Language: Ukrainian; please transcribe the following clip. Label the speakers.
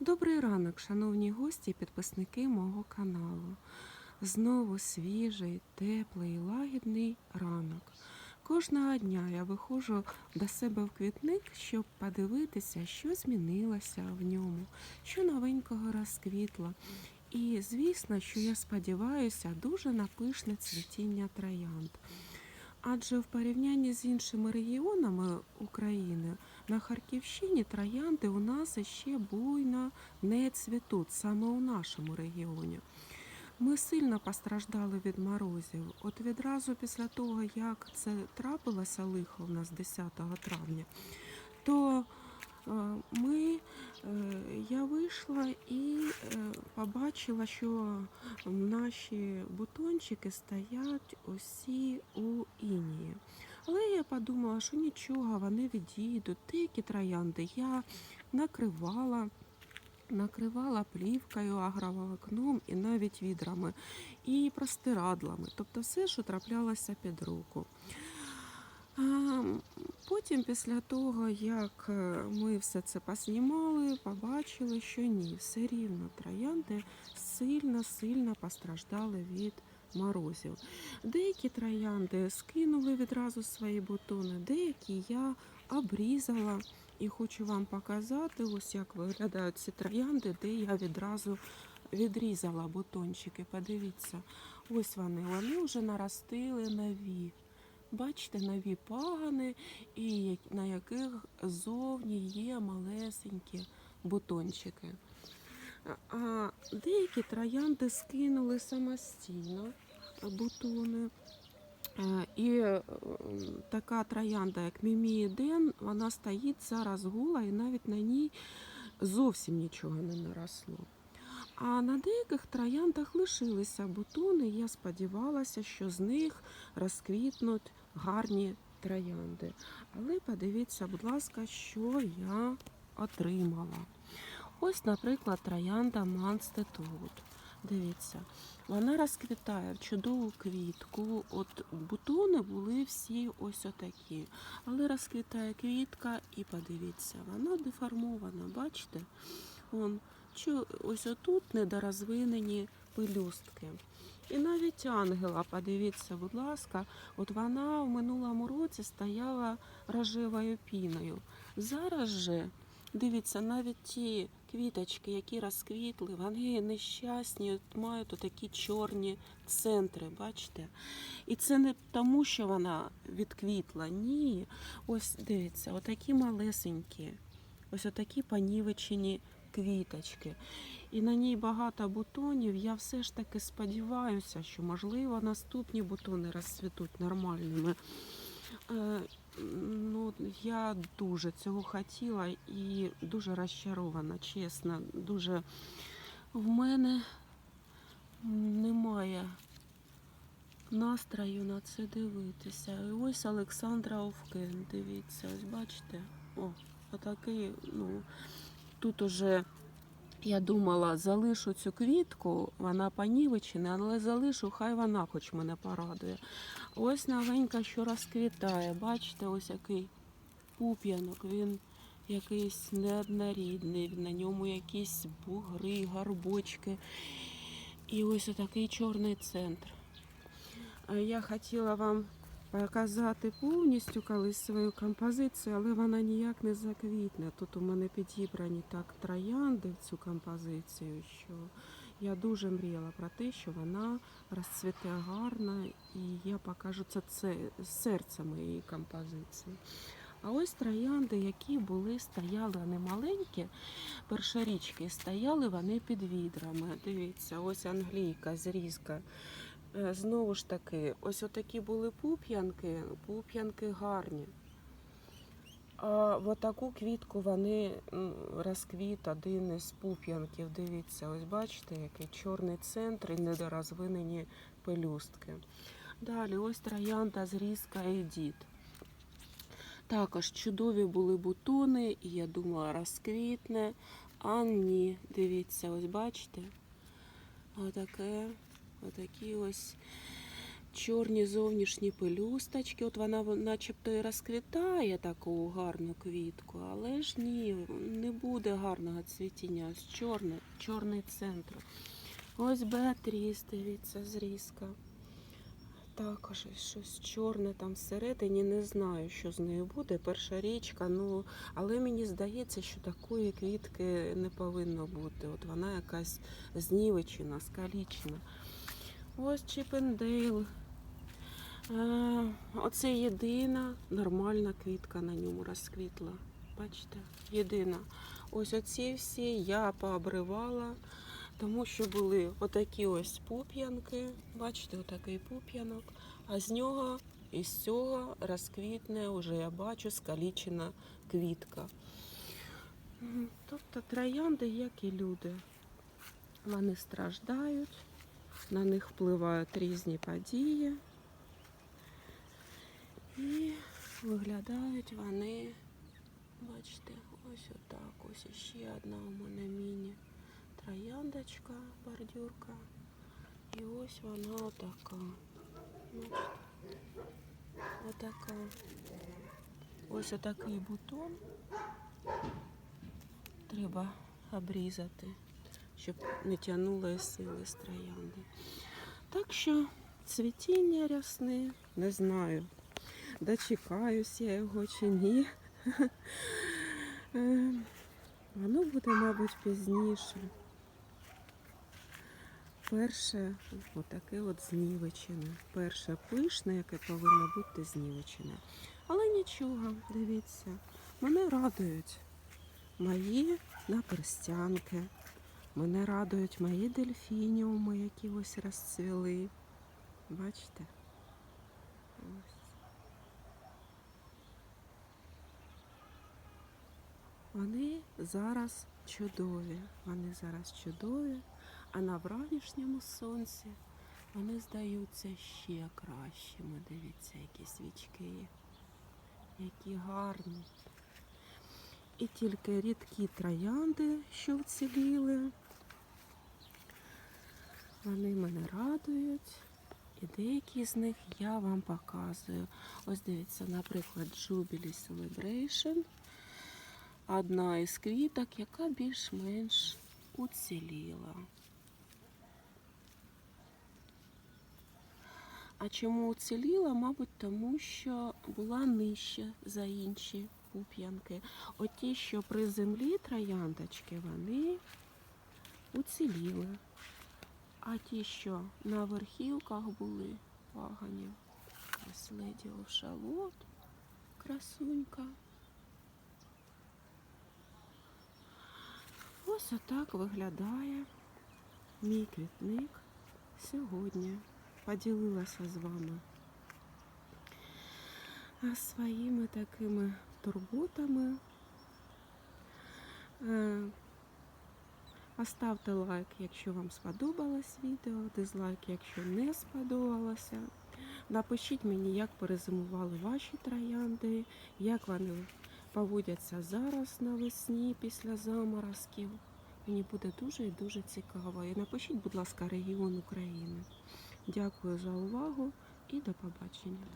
Speaker 1: Добрий ранок, шановні гості і підписники мого каналу. Знову свіжий, теплий, лагідний ранок. Кожного дня я виходжу до себе в квітник, щоб подивитися, що змінилося в ньому, що новенького розквітло. І звісно, що я сподіваюся дуже на пишне цвітіння троянд. Адже в порівнянні з іншими регіонами України на Харківщині троянди у нас ще буйно не цвітуть саме у нашому регіоні. Ми сильно постраждали від морозів. От відразу після того, як це трапилося лихо в нас 10 травня, то е, ми, е, я вийшла і е, побачила, що наші бутончики стоять усі у інії. Але я подумала, що нічого, вони відійдуть. Деякі троянди я накривала. Накривала плівкою, агроволокном і навіть відрами, і простирадлами, тобто все, що траплялося під руку. Потім, після того, як е, ми все це поснімали, побачили, що ні, все рівно троянди сильно-сильно постраждали від морозів. Деякі троянди скинули відразу свої бутони, деякі я обрізала. І хочу вам показати, ось як виглядають ці троянди, де я відразу відрізала бутончики. Подивіться, ось вони, вони вже наростили нові. Бачите, нові пагани, і на яких зовні є малесенькі бутончики. А- деякі троянди скинули самостійно бутони. Е, І е, така троянда, як Мімієден, вона стоїть зараз гола і навіть на ній зовсім нічого не наросло. А на деяких трояндах лишилися бутони. і Я сподівалася, що з них розквітнуть гарні троянди. Але подивіться, будь ласка, що я отримала. Ось, наприклад, троянда Манстетут. Дивіться, вона розквітає в чудову квітку. От бутони були всі ось отакі. Але розквітає квітка і подивіться, вона деформована, бачите? Вон, ось отут недорозвинені пелюстки. І навіть ангела, подивіться, будь ласка, от вона в минулому році стояла рожевою піною. Зараз же, дивіться, навіть ті квіточки, які розквітли, вони нещасні, от мають такі чорні центри, бачите? І це не тому, що вона відквітла. Ні. Ось дивіться, отакі малесенькі, ось отакі понівечені квіточки. І на ній багато бутонів. Я все ж таки сподіваюся, що можливо наступні бутони розцвітуть нормальними. Ну, я дуже цього хотіла і дуже розчарована, чесно. Дуже в мене немає настрою на це дивитися. І ось Олександра Овкен, дивіться, ось бачите? О, отакий, ну, тут уже я думала, залишу цю квітку, вона понівечена, але залишу, хай вона хоч мене порадує. Ось новенька, що розквітає. Бачите, ось який пуп'янок, він якийсь неоднорідний, на ньому якісь бугри, горбочки. І ось такий чорний центр. Я хотіла вам показати повністю колись свою композицію, але вона ніяк не заквітне. Тут у мене підібрані так троянди в цю композицію, що я дуже мріяла про те, що вона розцвіте гарно, і я покажу це, це серце моєї композиції. А ось троянди, які були, стояли вони маленькі, першорічки, стояли вони під відрами. Дивіться, ось англійка, зрізка. Е, Знову ж таки, ось отакі були пуп'янки, пуп'янки гарні. А в таку квітку вони розквіт один із пуп'янків. Дивіться, ось бачите, який чорний центр і недорозвинені пелюстки. Далі ось троянда зрізка Едіт. Також чудові були бутони, і я думала, розквітне. А ні, дивіться, ось бачите. Отаке, отакі ось чорні зовнішні пелюсточки. От вона начебто і розквітає таку гарну квітку, але ж ні, не буде гарного цвітіння. Ось чорний, чорний центр. Ось Беатріс, дивіться, зрізка. Також щось чорне там всередині. Не знаю, що з нею буде. Перша річка, ну але мені здається, що такої квітки не повинно бути. От вона якась знівечена, скалічена. Ось Чіпендейл. Е, Оце єдина нормальна квітка на ньому розквітла. Бачите? Єдина. Ось оці всі я пообривала, тому що були отакі ось пуп'янки. Бачите, отакий пуп'янок. А з нього із цього розквітне, вже я бачу, скалічена квітка. Тобто троянди, як і люди. Вони страждають, на них впливають різні події. І виглядають вони, бачите, ось отак. Ось ще одна у мене міні трояндочка, бордюрка. І ось вона отака. Бачите? Отака. Ось отакий бутон. Треба обрізати, щоб не тягнуло сили з троянди. Так що цвітіння рясне, не знаю, дочекаюсь я його чи ні. Е, Воно буде, мабуть, пізніше. Перше отаке от знівечене. Перше пишне, яке повинно бути знівечене. Але нічого, дивіться, мене радують мої наперстянки. Мене радують мої дельфініуми, які ось розцвіли. Бачите? Вони зараз чудові. Вони зараз чудові, а на вранішньому сонці вони здаються ще кращими. Дивіться, які свічки, які гарні. І тільки рідкі троянди, що вціліли, вони мене радують. І деякі з них я вам показую. Ось дивіться, наприклад, Jubilee Celebration. Одна із квіток, яка більш-менш уціліла. А чому уціліла? Мабуть, тому що була нижче за інші пуп'янки. Оті, що при землі трояндочки, вони уціліли. А ті, що на верхівках були пагані. Ось леді Овшалот, красунька. Ось отак виглядає мій квітник сьогодні. Поділилася з вами своїми такими турботами. Оставте лайк, якщо вам сподобалось відео, дизлайк, якщо не сподобалося. Напишіть мені, як перезимували ваші троянди, як вони поводяться зараз навесні після заморозків. Мені буде дуже і дуже цікаво. І напишіть, будь ласка, регіон України. Дякую за увагу і до побачення.